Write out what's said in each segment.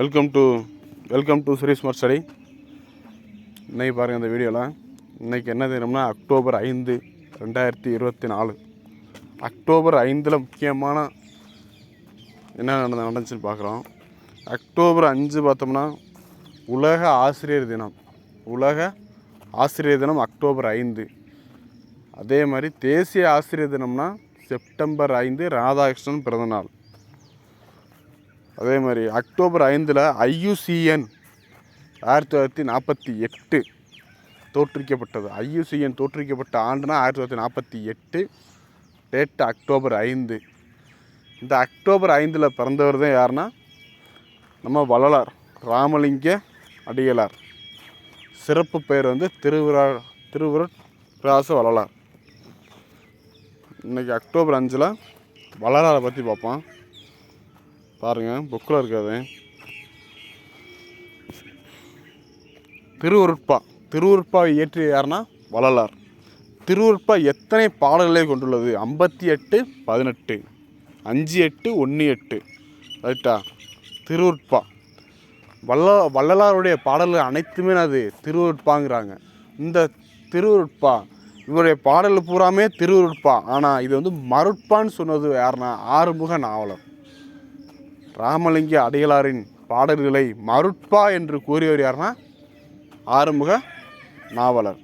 Welcome to welcome to Sri smart study இன்றைக்கி பாருங்கள் இந்த வீடியோவில் இன்றைக்கி என்ன தினம்னா அக்டோபர் ஐந்து ரெண்டாயிரத்தி இருபத்தி நாலு. அக்டோபர் ஐந்தில் முக்கியமான என்ன நடந்த நடந்துச்சுன்னு பார்க்குறோம். அக்டோபர் அஞ்சு பார்த்தோம்னா உலக ஆசிரியர் தினம். உலக ஆசிரியர் தினம் அக்டோபர் ஐந்து. அதே மாதிரி தேசிய ஆசிரியர் தினம்னா செப்டம்பர் ஐந்து ராதாகிருஷ்ணன் பிறந்தநாள். அதே மாதிரி அக்டோபர் ஐந்தில் ஐயுசிஎன் ஆயிரத்தி தொள்ளாயிரத்தி நாற்பத்தி எட்டு தோற்றுவிக்கப்பட்டது. ஐயுசிஎன் தோற்றுவிக்கப்பட்ட ஆண்டுனா ஆயிரத்தி தொள்ளாயிரத்தி நாற்பத்தி எட்டு டேட் அக்டோபர் ஐந்து. இந்த அக்டோபர் ஐந்தில் பிறந்தவர் தான் யாருன்னா? நம்ம வள்ளலார் ராமலிங்க அடிகளார். சிறப்பு பெயர் வந்து திருவிழா திருவுரராச வள்ளலார். இன்றைக்கி அக்டோபர் அஞ்சில் வள்ளலாரை பற்றி பார்ப்போம். பாருங்கள் புக்கில் இருக்காது. திருவுருட்பா. திருவுருட்பாவை இயற்றிய யாருன்னா வள்ளலார். திருவுருட்பா எத்தனை பாடல்களை கொண்டுள்ளது? ஐம்பத்தி எட்டு பதினெட்டு. அஞ்சு எட்டு ஒன்று எட்டு. ரைட்டா? திருவுருட்பா. வள்ள வள்ளலாருடைய பாடல்கள் அனைத்துமே அது திருவுருட்பாங்கிறாங்க. இந்த திருவுருட்பா இவருடைய பாடல் பூராமே திருவுருட்பா. ஆனால் இது வந்து மருட்பான்னு சொன்னது யாருன்னா ஆறுமுக நாவலர். ராமலிங்க அடிகளாரின் பாடல்களை மருட்பா என்று கூறியவர் யாருன்னா ஆறுமுக நாவலர்.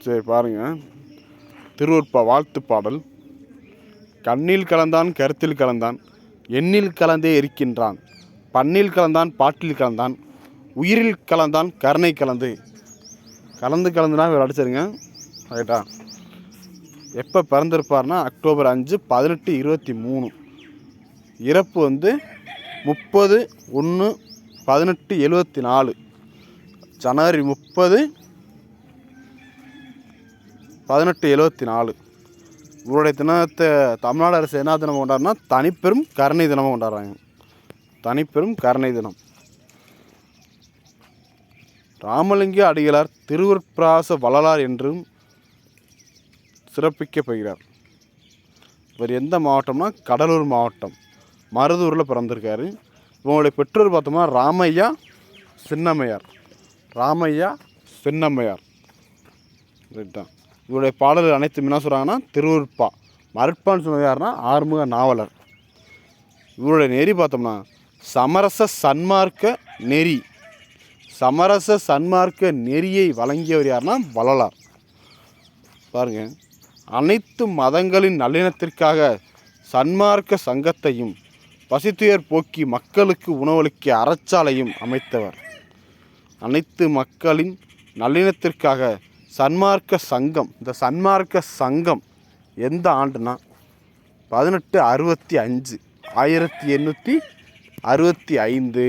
சரி பாருங்கள் திருவருட்பா வாழ்த்து பாடல். கண்ணில் கலந்தான் கருத்தில் கலந்தான் எண்ணில் கலந்தே இருக்கின்றான் பண்ணில் கலந்தான் பாட்டில் கலந்தான் உயிரில் கலந்தான் கருணை கலந்து. கலந்து கலந்துனா இவர் அடிச்சிருங்க. ரைட்டா? எப்போ பிறந்திருப்பார்னா அக்டோபர் அஞ்சு பதினெட்டு இருபத்தி மூணு. இறப்பு வந்து முப்பது ஒன்று பதினெட்டு எழுபத்தி நாலு ஜனவரி முப்பது பதினெட்டு எழுவத்தி நாலு இவருடைய தினத்தை தமிழ்நாடு அரசு என்ன தினம் கொண்டாடுனா தனிப்பெரும் கருணை தினமாக கொண்டாடுறாங்க. தனிப்பெரும் கருணை தினம். ராமலிங்க அடிகளார் திருவற்பிராச வள்ளலார் என்றும் சிறப்பிக்கப்படுகிறார் இவர் எந்த மாவட்டம்னா கடலூர் மாவட்டம். மருதூரில் பிறந்திருக்காரு. இவங்களுடைய பெற்றோர் பார்த்தோம்னா ராமையா சின்னம்மையார். ராமையா சின்னம்மையார். ரைட்டா இவருடைய பாடல்கள் அனைத்தும் என்ன சொல்கிறாங்கன்னா திருவுருப்பா மருட்பான்னு சொன்னது யாருன்னா ஆறுமுக நாவலர். இவருடைய நெறி பார்த்தோம்னா சமரச சன்மார்க்க நெறி. சமரச சன்மார்க்க நெறியை வழங்கியவர் யாருன்னா வள்ளலார். பாருங்கள் அனைத்து மதங்களின் நல்லிணத்திற்காக சன்மார்க்க சங்கத்தையும் பசித்துயர் போக்கி மக்களுக்கு உணவளிக்க அறச்சாலையும் அமைத்தவர். அனைத்து மக்களின் நல்லிணத்திற்காக சன்மார்க்க சங்கம் இந்த சன்மார்க்க சங்கம் எந்த ஆண்டுனா? பதினெட்டு அறுபத்தி அஞ்சு ஆயிரத்தி எண்ணூற்றி அறுபத்தி ஐந்து.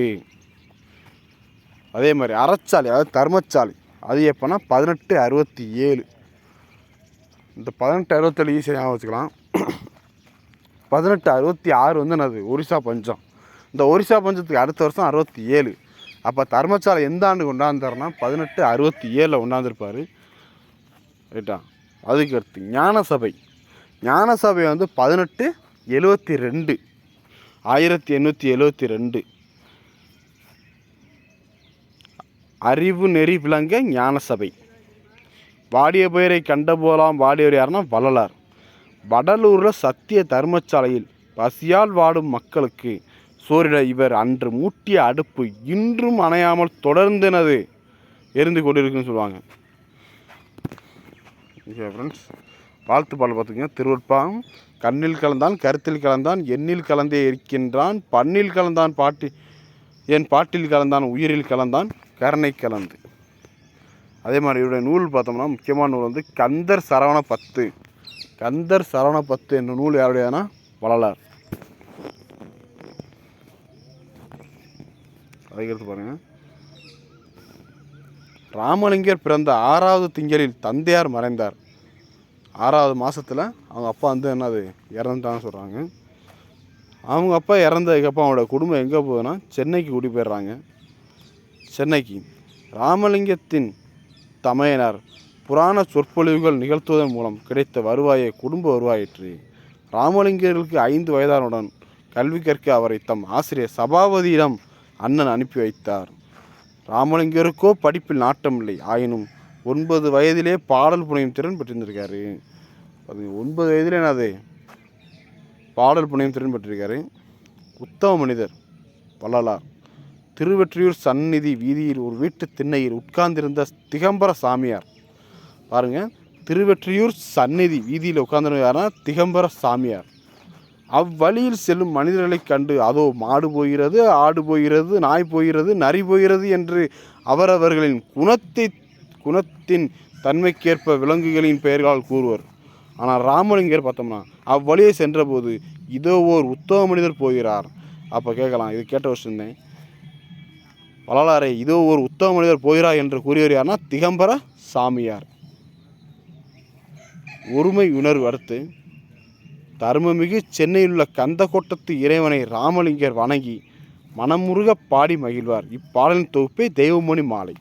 அதே மாதிரி அறச்சாலை அதாவது தர்மச்சாலை அது எப்போனா பதினெட்டு அறுபத்தி ஏழு. இந்த பதினெட்டு அறுபத்தேழு ஈஸியாக ஞாபகம் வச்சுக்கலாம். பதினெட்டு அறுபத்தி ஆறு வந்து என்னது? ஒரிசா பஞ்சம். இந்த ஒரிசா பஞ்சத்துக்கு அடுத்த வருஷம் அறுபத்தி ஏழு. அப்போ தர்மசாலை எந்த ஆண்டு கொண்டாந்தாருன்னா பதினெட்டு அறுபத்தி ஏழில் கொண்டாந்துருப்பார். ரைட்டா? அதுக்கு அடுத்து ஞான சபை ஞான சபை வந்து பதினெட்டு எழுவத்தி ரெண்டு. ஆயிரத்தி எண்ணூற்றி எழுவத்தி ரெண்டு. அறிவு நெறி விளங்க ஞான சபை வாடிய பெயரை கண்ட போலாம் வாடியவர் யாருன்னா வள்ளலார். வடலூரில் சத்திய தர்மசாலையில் பசியால் வாடும் மக்களுக்கு சோரிட இவர் அன்று மூட்டிய அடுப்பு இன்றும் அணையாமல் தொடர்ந்தெனது எரிந்து கொண்டிருக்குன்னு சொல்லுவாங்க. ஓகே ஃப்ரெண்ட்ஸ் வாழ்த்து பாடல் பார்த்துக்கங்க. திருவற்பாகம் கண்ணில் கலந்தான் கருத்தில் கலந்தான் எண்ணில் கலந்தே இருக்கின்றான் பண்ணில் கலந்தான் பாட்டி என் பாட்டில் கலந்தான் உயிரில் கலந்தான் கருணை கலந்து. அதே மாதிரி இவருடைய நூல் பார்த்தோம்னா முக்கியமான நூல் வந்து கந்தர் சரவண பத்து. கந்தர் சரவண பத்து என்ற நூல் யாருடையனா வள்ளலார். அதுக்கடுத்து பாருங்க. ராமலிங்கர் பிறந்த ஆறாவது திங்களில் தந்தையார் மறைந்தார். ஆறாவது மாதத்தில் அவங்க அப்பா வந்து என்னது இறந்துட்டான்னு சொல்கிறாங்க அவங்க அப்பா இறந்ததுக்கப்புறம் அவங்களோட குடும்பம் எங்கே போகுதுன்னா சென்னைக்கு கூட்டி போயிடுறாங்க. சென்னைக்கு. ராமலிங்கத்தின் தமையனார். புராண சொற்பொழிவுகள் நிகழ்த்துவதன் மூலம் கிடைத்த வருவாயை குடும்ப வருவாயிற்று ராமலிங்கர்களுக்கு ஐந்து வயதானுடன் கல்வி கற்க அவரை தம் ஆசிரியர் சபாபதியிடம் அண்ணன் அனுப்பி வைத்தார். ராமலிங்கருக்கோ படிப்பில் நாட்டமில்லை. ஆயினும் ஒன்பது வயதிலே பாடல் புனையும் திறன் பெற்றிருந்திருக்காரு. அது ஒன்பது வயதிலே என்னது? பாடல் புனையும் திறன் பெற்றிருக்காரு. உத்தம மனிதர் வள்ளலார். திருவெற்றியூர் சந்நிதி வீதியில் ஒரு வீட்டு திண்ணையில் உட்கார்ந்திருந்த திகம்பர சாமியார். பாருங்கள் திருவெற்றியூர் சந்நிதி வீதியில் உட்கார்ந்திருந்த யாருன்னா திகம்பர சாமியார். அவ்வழியில் செல்லும் மனிதர்களை கண்டு அதோ மாடு போகிறது ஆடு போகிறது நாய் போகிறது நரி போகிறது என்று அவரவர்களின் குணத்தை குணத்தின் தன்மைக்கேற்ப விலங்குகளின் பெயர்களால் கூறுவர். ஆனால் ராமலிங்கர் பார்த்தோம்னா அவ்வழியை சென்றபோது இதோ ஓர் உத்தம மனிதர் போகிறார். அப்போ கேட்கலாம் இது கேட்ட வச்சிருந்தேன் வள்ளலாரே இதோ ஒரு உத்தம மனிதர் போகிறார் என்று கூறியவர் யாருன்னா திகம்பர சாமியார். ஒருமை உணர்வு அடுத்து தர்மமிகு சென்னையில் உள்ள கந்தக்கோட்டத்து இறைவனை ராமலிங்கர் வணங்கி மனமுருக பாடி மகிழ்வார். இப்பாடலின் தொகுப்பே தெய்வமணி மாலை.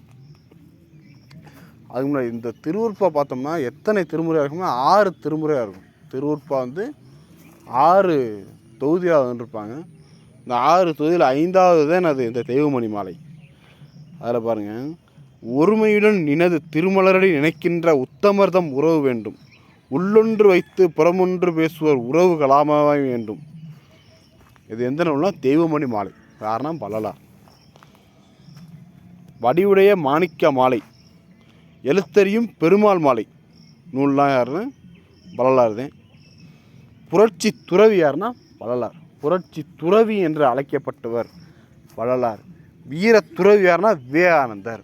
அதுக்கு முன்னாடி இந்த திருவுற்பா பார்த்தோம்னா எத்தனை திருமுறையாக இருக்கும்னா ஆறு திருமுறையாக இருக்கும். திருவுற்பா வந்து ஆறு தொகுதியாக இருப்பாங்க இந்த ஆறு தொகுதியில் ஐந்தாவது தான் அது இந்த தெய்வமணி மாலை. அதில் பாருங்கள் ஒருமையுடன் நினது திருமலரடி நினைக்கின்ற உத்தமர்தம் உறவு வேண்டும். உள்ளொன்று வைத்து புறமொன்று பேசுவோர் உறவு கலாமாவை வேண்டும். இது எந்த நூல்னா தெய்வமணி மாலை. காரணம் பலலா வடிவுடைய மாணிக்க மாலை. எழுத்தறியும் பெருமாள் மாலை. நூல்லாம் யாருன்னு? பலலார் தான். புரட்சி துறவி யாருன்னா? வள்ளலார். புரட்சி துறவி என்று அழைக்கப்பட்டவர் வள்ளலார். வீர துறவி யாருன்னா? விவேகானந்தர்.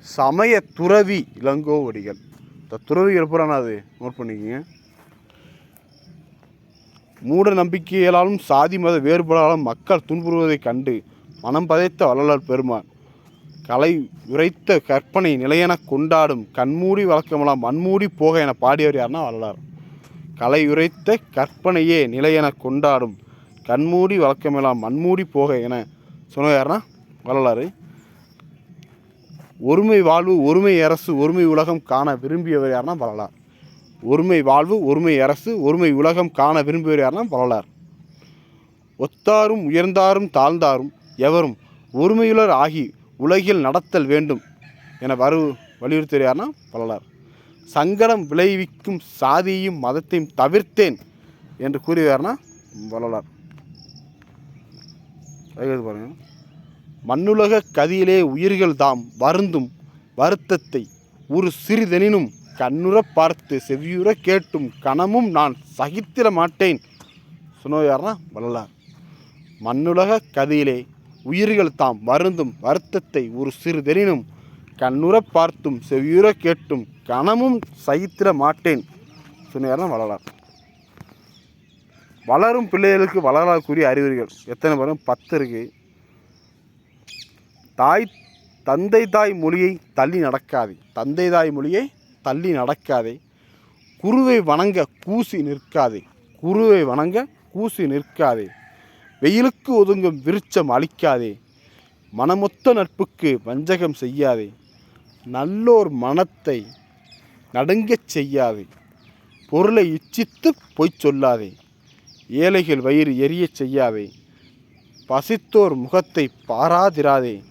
சமய துறவி இளங்கோவடிகள். இந்த துறவிகள் அது? நோட் பண்ணிக்கோங்க. மூட நம்பிக்கையாலும் சாதி மத வேறுபாடாலும் மக்கள் துன்புறுவதைக் கண்டு மனம் பதைத்த வள்ளலார் பெருமான் கலை உரைத்த கற்பனை நிலையென கொண்டாடும் கண்மூடி வழக்கமெல்லாம் மண்மூடி போக என பாடியவர் யாருன்னா வள்ளலார். கலை உரைத்த கற்பனையே நிலையென கொண்டாடும் கண்மூடி வழக்கமெல்லாம் மண்மூடி போக என சொன்னவர் யாருன்னா வள்ளலார். ஒருமை வாழ்வு ஒருமை அரசு ஒருமை உலகம் காண விரும்பியவர் யாருன்னா வள்ளலார் ஒருமை வாழ்வு ஒருமை அரசு ஒருமை உலகம் காண விரும்பியவர் யாருன்னா வரலார் ஒத்தாரும் உயர்ந்தாரும் தாழ்ந்தாரும் எவரும் ஒருமையுளர் ஆகி உலகில் நடத்தல் வேண்டும் என வரு வலியுறுத்துவர் யாருன்னா சங்கடம் விளைவிக்கும் சாதியையும் மதத்தையும் தவிர்த்தேன் என்று கூறியவார்னா வள்ளலார் பாருங்கள் மண்ணுலக கதியிலே உயிர்கள் தாம் வருந்தும் வருத்தத்தை ஒரு சிறிதெனினும் கண்ணுற பார்த்து செவியுற கேட்டும் கணமும் நான் சகித்திட மாட்டேன். சுனோயார்னா யாருன்னா வள்ளலார். மண்ணுலக கதியிலே உயிர்கள் தாம் வருந்தும் வருத்தத்தை ஒரு சிறிதெனினும் கண்ணுற பார்த்தும் செவியுற கேட்டும் கணமும் சகித்திட மாட்டேன். சுனோயார்னா வள்ளலார். வளரும் பிள்ளைகளுக்கு வளரால் அறிகுறிகள் எத்தனை பேரும் பத்து இருக்குது தாய் தந்தை தாய் மொழியை தள்ளி நடக்காதே. தந்தை தாய் மொழியை தள்ளி நடக்காதே. குருவை வணங்க கூசி நிற்காதே. குருவை வணங்க கூசி நிற்காதே. வெயிலுக்கு ஒதுங்கும் விருட்சம் அளிக்காதே மனமொத்த நட்புக்கு வஞ்சகம் செய்யாதே. நல்லோர் மனத்தை நடுங்கச் செய்யாதே. பொருளை இச்சித்து பொய் சொல்லாதே. ஏழைகள் வயிறு எரியச் செய்யாதே. பசித்தோர் முகத்தை பாராதிராதே.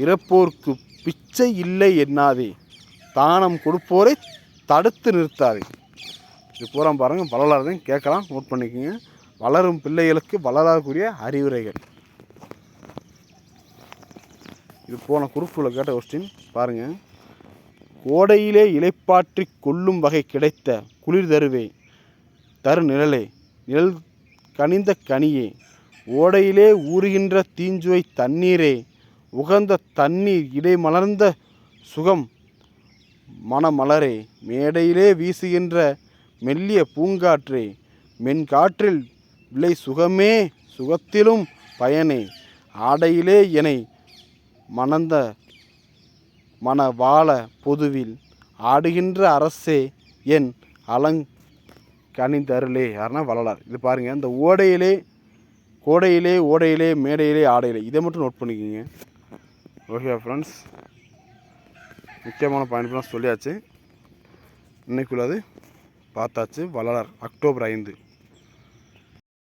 இறப்போர்க்கு பிச்சை இல்லை எண்ணாதே தானம் கொடுப்போரை தடுத்து நிறுத்தாதே. இது பூரா பாருங்கள் வள்ளலார் கேட்கலாம் நோட் பண்ணிக்கோங்க. வளரும் பிள்ளைகளுக்கு வளராக்கூடிய அறிவுரைகள். இது போன குறுக்குள்ள கேட்ட கொஸ்டின் பாருங்கள் கோடையிலே இலைப்பாற்றி கொள்ளும் வகை கிடைத்த குளிர் தருவே தரு நிழலே நிழல் கனிந்த கனியே ஓடையிலே ஊறுகின்ற தீஞ்சுவை தண்ணீரே உகந்த தண்ணீர் இடை மலர்ந்த சுகம் மணமலரே மேடையிலே வீசுகின்ற மெல்லிய பூங்காற்றே மென்காற்றில் விளை சுகமே சுகத்திலும் பயனே ஆடையிலே எனை மணந்த மன வாழ பொதுவில் ஆடுகின்ற அரசே என் அலங் கனிதருளே யாருன்னா வள்ளலார். இது பாருங்கள் இந்த ஓடையிலே கோடையிலே ஓடையிலே மேடையிலே ஆடையிலே. இதை மட்டும் நோட் பண்ணிக்கோங்க. Okay friends. முக்கியமான பாயிண்ட்லாம் சொல்லியாச்சு. இன்னைக்குள்ளது பார்த்தாச்சு. வள்ளலார் அக்டோபர் ஐந்து.